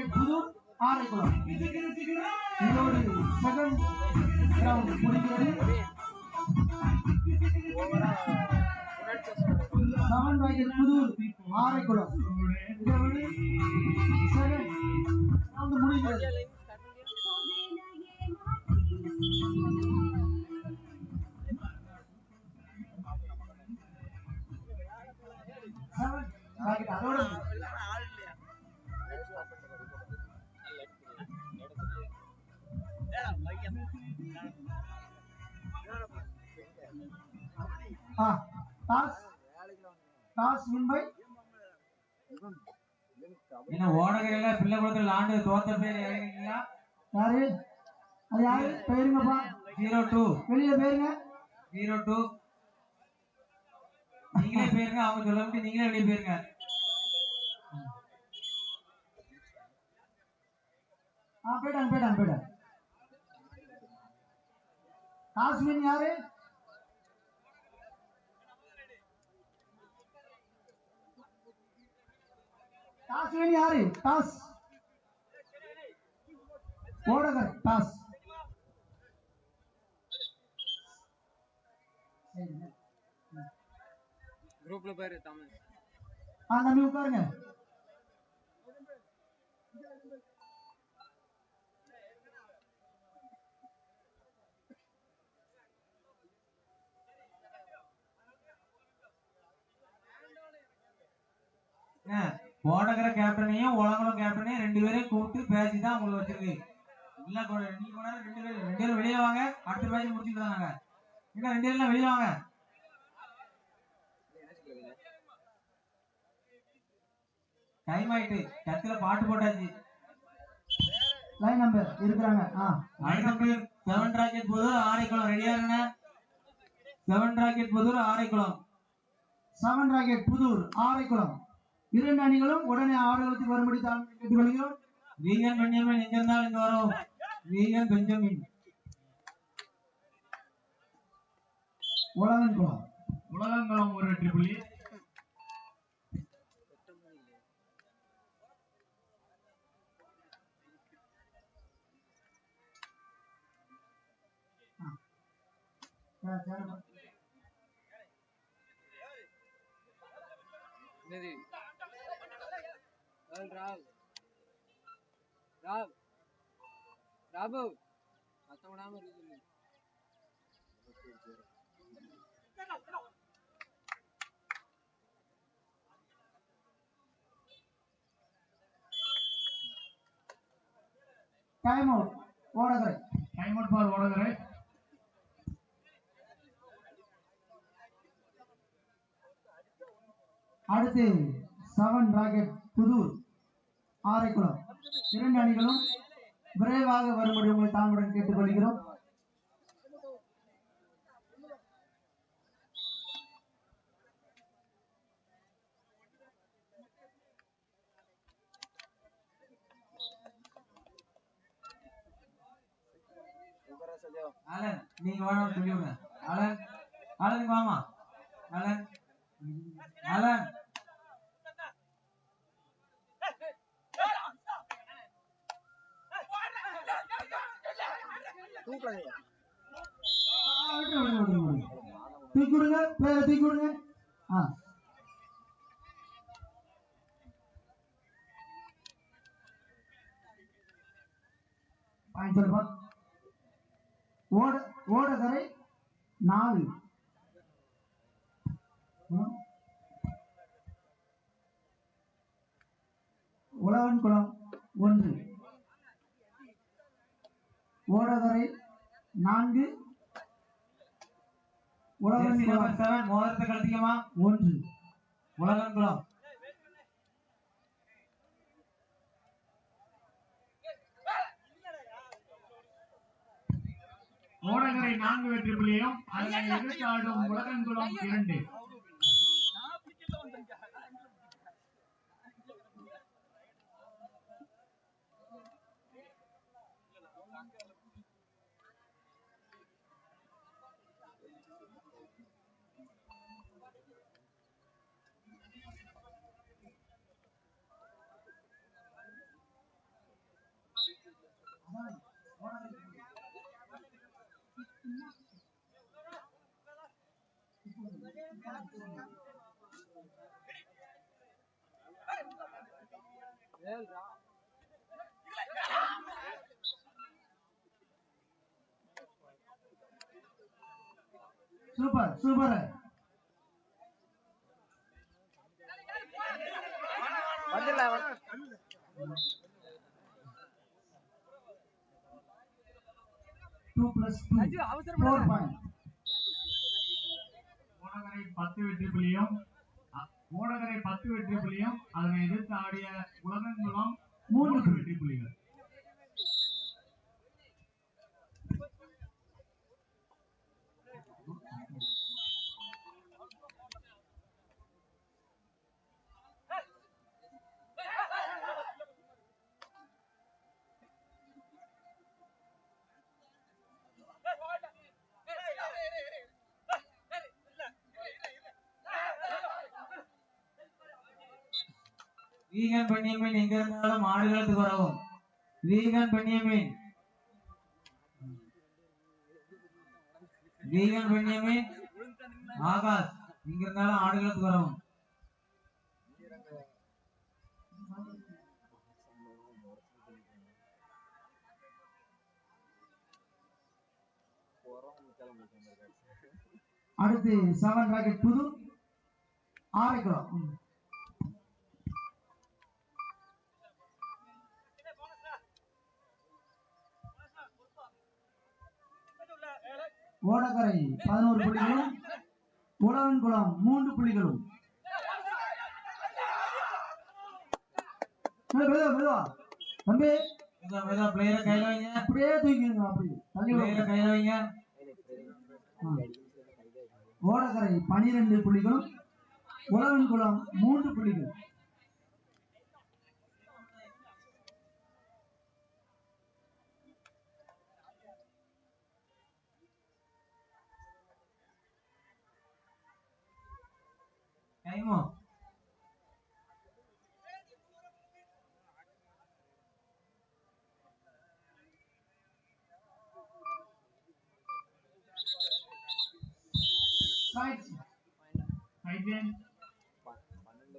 Rocket Pudur Araikulam இதோடு second round முடிகிறது. Seven rocket Pudur Araikulam இதோடு செகண்ட் ரவுண்ட் முடிகிறது. அதோட ஆ டாஸ் டாஸ் வின் பை என்ன ஓடகரையில பிள்ளை குளத்தில் ஆண்டு தோத்த பேர் இறங்கிங்களா யாரு அது யாரு பேருங்கப்பா ஜீரோ டூ வெளியில பேருங்க ஜீரோ டூ நீங்களே போயிருங்க அவங்க சொல்ல முடியும் நீங்களே வெளியே போயிருங்க ஆ போயிட்டாங்க போயிட்டாங்க போயிட்டாங்க டாஸ் வின் யாரு டாஸ் வின் யாரு? டாஸ் ஓடகர் டாஸ் குரூப்ல பேரு தமிழ். ஆ தம்பி உட்காருங்க. ஓடகர கேப்டனையும் உலகம் கேப்டனையும் ரெண்டு பேரையும் கூப்பிட்டு பேசி தான் உங்களுக்கு வச்சிருக்கு. இல்ல கொ- நீங்க கொண்டாட ரெண்டு பேரும் ரெண்டு பேரும் வெளியே வாங்க. அடுத்த பேட்ச் முடிச்சுட்டு தான் நாங்க என்ன ரெண்டு பேரும் வெளியே வாங்க. டைம் ஆயிட்டு கத்துல பாட்டு போட்டாச்சு. லைன் நம்பர் இருக்கிறாங்க. ஆ. அடுத்த பேர் செவன் ராக்கெட் புதூர் ஆரைக்குளம் ரெடியா இருங்க. Seven rocket Pudur Araikulam seven rocket Pudur Araikulam இரண்டு அணிகளும் உடனே ஆடுகளத்துக்கு வரும்படி தான் கேட்டுக்கொள்கிறோம். வீகன் பெஞ்சமின் எங்க இருந்தாலும் இங்க வரும். வீகன் பெஞ்சமின் உலகன் குளம் உலகங்களும் ஒரு வெற்றி புள்ளி. சரி. என்னது ராவ் ராவ் ராவ் ராபு சத்தம் விடாம இருக்கு சொல்லு time out Odakarai time out for Odakarai அடுத்து செவன் ராக்கெட் புதூர் ஆரைக்குளம். இரண்டு அணிகளும் விரைவாக வரும்படி உங்களை தாங்குடன் கேட்டுக்கொள்கிறோம். அலன் நீங்க வேணும் சொல்லிவிடுங்க அலன் அலன் இங்க வாமா. அலன் அலன் ஆ, விடுங்க, விடுங்க, விடுங்க, விடுங்க. தூக்கி விடுங்க பிளேயரை தூக்கி விடுங்க ஆ பாயிண்ட் சொல்லுப்பா ஓட ஓடகரை நாலு. உழவன் குளம் ஒன்று. ஓடகரை நான்கு. உழவன் குளம் ஒன்று. உலகங்குளம் ஓடகரை நான்கு வெற்றி புள்ளியும் அதனை எதிர்த்து ஆடும் உலகங்குளம் இரண்டு. ஏழ்ரா சூப்பர் சூப்பர் வந்துடலாம் டூ பிளஸ் டூ அஜு ஃபோர் அவசரப்படாத பாயிண்ட் ஓடகரை பத்து வெற்றி புள்ளியும் அ- ஓடகரை பத்து வெற்றி புள்ளியும் அதனை எதிர்த்து ஆடிய உலகங்குளம் மூன்று மூன்று வெற்றி புள்ளிகள். வீகன் பெண்ணியமீன் எங்க இருந்தாலும் ஆடுகளத்துக்கு வரவும். வீகன் பெண்ணியமீன் வீகன் பெண்ணியமீன் ஆகாஷ் இங்க இருந்தாலும் ஆடுகளத்துக்கு வரவும். அடுத்து செவன் ராக்கெட் புது. ஆரைக்குளம். ம். ஓடக்கரை பதினோரு புள்ளிகளும் உழவன்குளம் மூன்று புள்ளிகளும் மெதுவா மெதுவா தம்பி மெதுவா மெதுவா பிளேயரை கையில வைங்க அப்படியே தூக்கிடுங்க அப்படி தள்ளி பிளேயரை. கையில வைங்க ஆ. ஓடக்கரை பனிரெண்டு புள்ளிகளும் உழவன்குளம் மூன்று புள்ளிகள் டைமோ.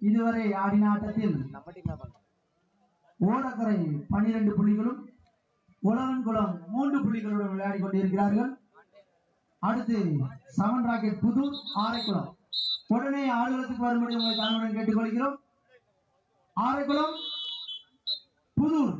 இதுவரை ஆடின ஆட்டத்தில் ஓடக்கரை பனிரெண்டு புள்ளிகளும் உலகன்குளம் மூன்று புள்ளிகளுடன் விளையாடி கொண்டிருக்கிறார்கள். அடுத்து சமன் ராக்கெட் புதூர் ஆரைக்குளம். உடனே ஆடுகளத்துக்கு வரும்படி உங்களை தாழ்வுடன் கேட்டுக்கொள்கிறோம். ஆரைக்குளம் புதூர்.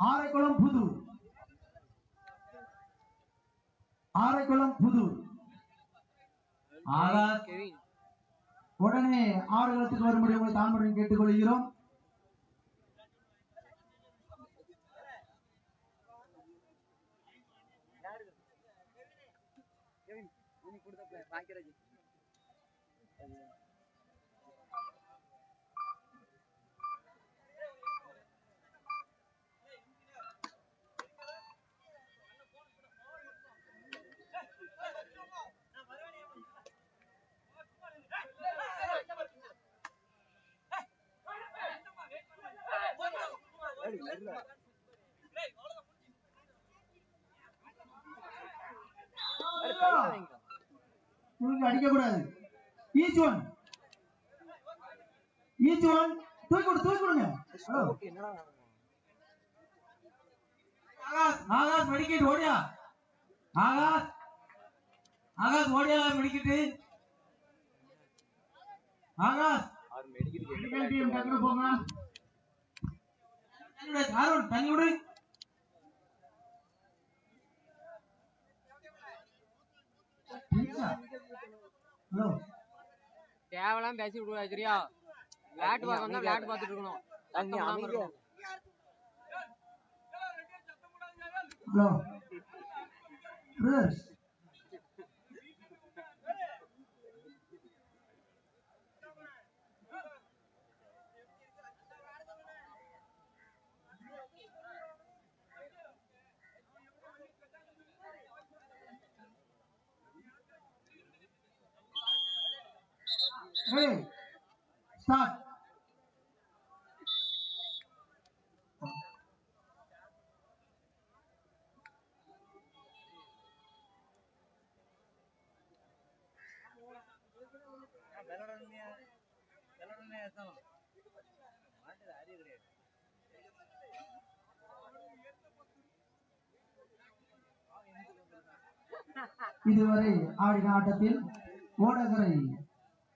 ஆரைக்குளம் புதூர். ஆரைக்குளம் புதூர். உடனே ஆடுகளத்துக்கு வரும்படி உங்களை தாழ்வுடன் கேட்டுக்கொள்கிறோம் கெவின் நீ கொடுத்த பிளேயர் பாக்கியராஜ் தூக்கி அடிக்க கூடாது ஈச் ஒன் ஈச் ஒன் தூக்கி கொடு தூக்கி என்னடா ஆகாஷ் ஆகாஷ் மெடிக்கெட் ஓடியா? ஆகாஷ் ஆகாஷ் ஓடியா மெடிக்கெட் ஆகாஷ் மெடிக்கல் டீம் டக்குனு போங்க. அருண் விடு. தேவலாம் பேசி விடுவாரு சரியா? விளையாட்டு பார்க்க வந்தா விளையாட்டு பார்த்துட்டு இருக்கணும். ஹலோ. ready, start. இதுவரை ஆடின ஆட்டத்தில் ஓடகரை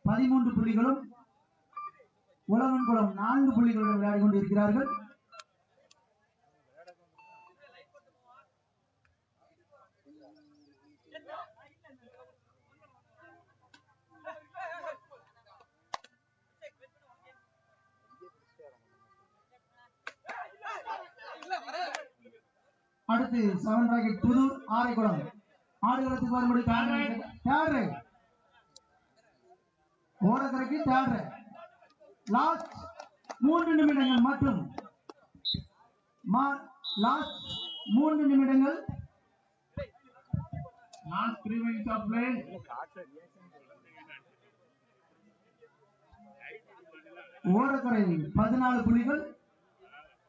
பதிமூன்று புள்ளிகளும் உலகன்குளம் நான்கு புள்ளிகளுடன் விளையாடி கொண்டிருக்கிறார்கள். அடுத்து செவன் ராக்கெட் புதூர் ஆரைக்குளம். ஆடுகளத்துக்கு வரும்படி தேர்ட் தேடுற லாஸ்ட் மூன்று நிமிடங்கள் மட்டும். லாஸ்ட் மூன்று நிமிடங்கள். Last three minutes of play Odakarai பதினாலு புள்ளிகள்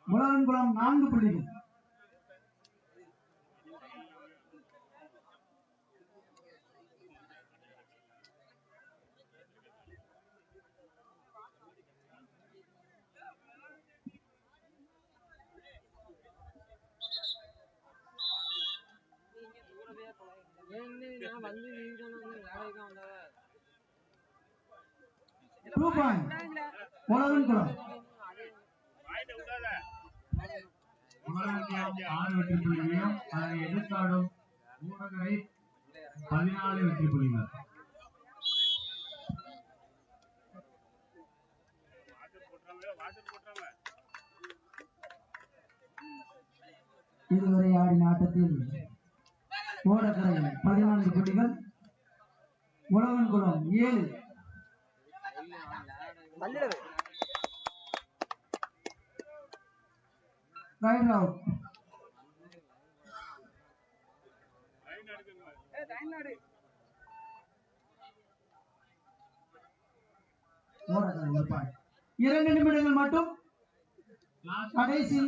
உலகங்குளம் நான்கு புள்ளிகள் ஏன்னு நான் வந்து நீங்க வந்து வேலைக்கு தான் வந்தவ டூ பாயிண்ட் உலகங்குளம் உலகத்தியம் ஆறு வெற்றி புள்ளிகளையும் அதனை எதிர்த்தாடும் ஊடகரை பதினாலு வெற்றி புள்ளிகள் இதுவரை ஆடின ஆட்டத்தில் ஓடக்கரை பதினான்கு புள்ளிகள் உலகன்குளம் ஏழு. ரைட் இரண்டு நிமிடங்கள் மட்டும். கடைசி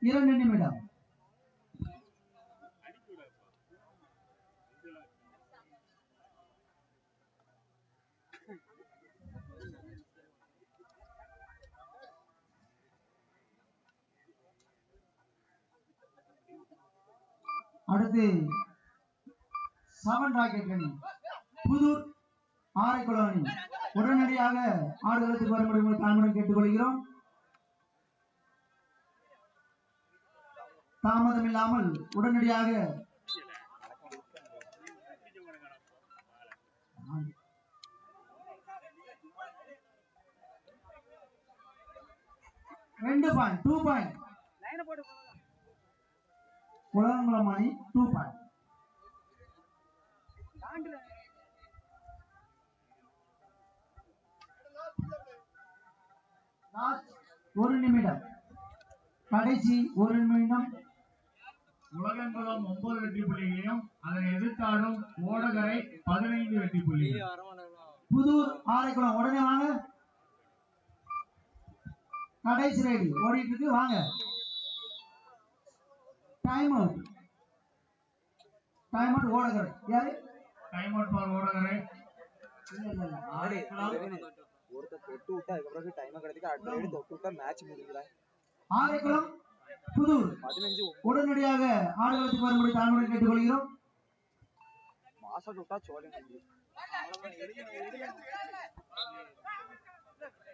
இரண்டு நிமிடம். அடுத்து செவன் ராக்கெட் அணி புதூர் ஆரைக்குளம். அணி உடனடியாக ஆடுகளத்துக்கு வரும்படி உங்களை தாழ்மையுடன் கேட்டுக்கொள்கிறோம் தாமதம் இல்லாமல் உடனடியாக ரெண்டு பாயிண்ட் டூ பாயிண்ட் உலகங்குளம் அணி டூ பாயிண்ட் ஒரு நிமிடம். கடைசி ஒரு நிமிடம். உலகங்குளம் ஒன்பது வெற்றி புள்ளிகளையும் அதனை எதிர்த்தாடும் ஓடகரை பதினைந்து வெற்றி புள்ளிகள். புதூர் ஆரைக்குளம் உடனே வாங்க. கடைசி ரெடி. ஓடிட்டு இருக்கு வாங்க. Time out time out Odakarai யாரு டைம் அவுட் ஃபார் ஓடகரை இல்ல இல்ல இல்ல ஆரைக்குளம் ஒருத்தர் தொட்டு விட்டு அதுக்கப்புறம் டைம் கிடைக்கும் அடுத்த ரைடு தொட்டு விட்டா மேட்ச் முடியல ஆரைக்குளம் புதூர் பதினஞ்சு உடனடியாக ஆடுகளத்துக்கு வரும்படி தாழ்மையுடன் கேட்டுக்கொள்கிறோம் மாசம் விட்டா சோழன்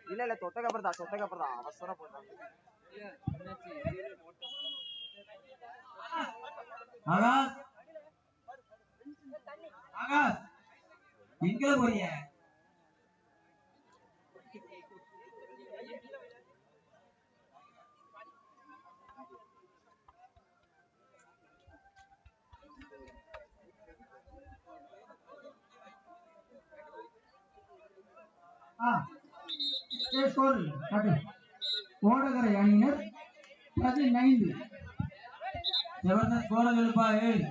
இல்ல இல்ல தொட்டக்கு அப்புறம் தான் தொட்டக்கு அப்புறம் தான் அவசரம் போடுறாங்க ஆகாஷ். ஆகாஷ் எங்க போறீங்க? ஓடகரை அணியினர் பதினைந்து. ஜபர்தஸ்த் கோலம் எழுப்பா ஏய்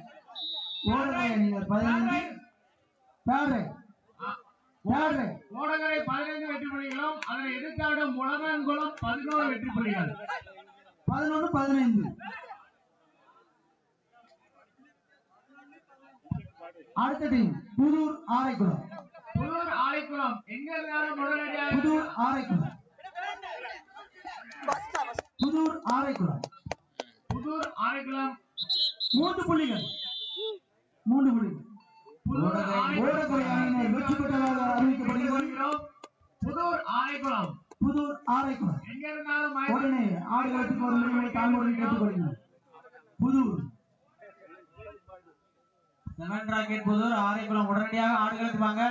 ஓடகரை அணியினர் பதினைந்து. தேர்ட் ரைட் ஓடகரை பதினைந்து வெற்றி புள்ளிகளும் அதனை எதிர்த்தாடும் உலகங்குளம் பதினோரு வெற்றி புள்ளிகள் பதினொன்று பதினைந்து. அடுத்த டீம் புதூர் ஆரைக்குளம். புதூர் ஆலைக்குளம் எங்க இருந்தாலும் உடனடியாக புதூர் ஆரைக்குளம். புதூர் ஆரைக்குளம். புதூர் ஆரைக்குளம் மூன்று புள்ளிகள். மூன்று புள்ளிகள். வெற்றி பெற்றதாக புதூர் ஆரைக்குளம் புதூர் ஆரைக்குளம் எங்க இருந்தாலும் மய- உடனே ஆடுகளத்துக்கு வரும் உரிமை தாழ்வுடன் கேட்டுக்கொள்கிறோம் புதூர் செவன் ராக்கெட் புதூர். ஆரைக்குளம் உடனடியாக ஆடுகளுக்கு வாங்க.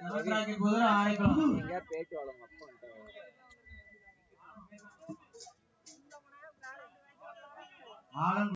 Seven rocket Pudur. Araikulam Pudur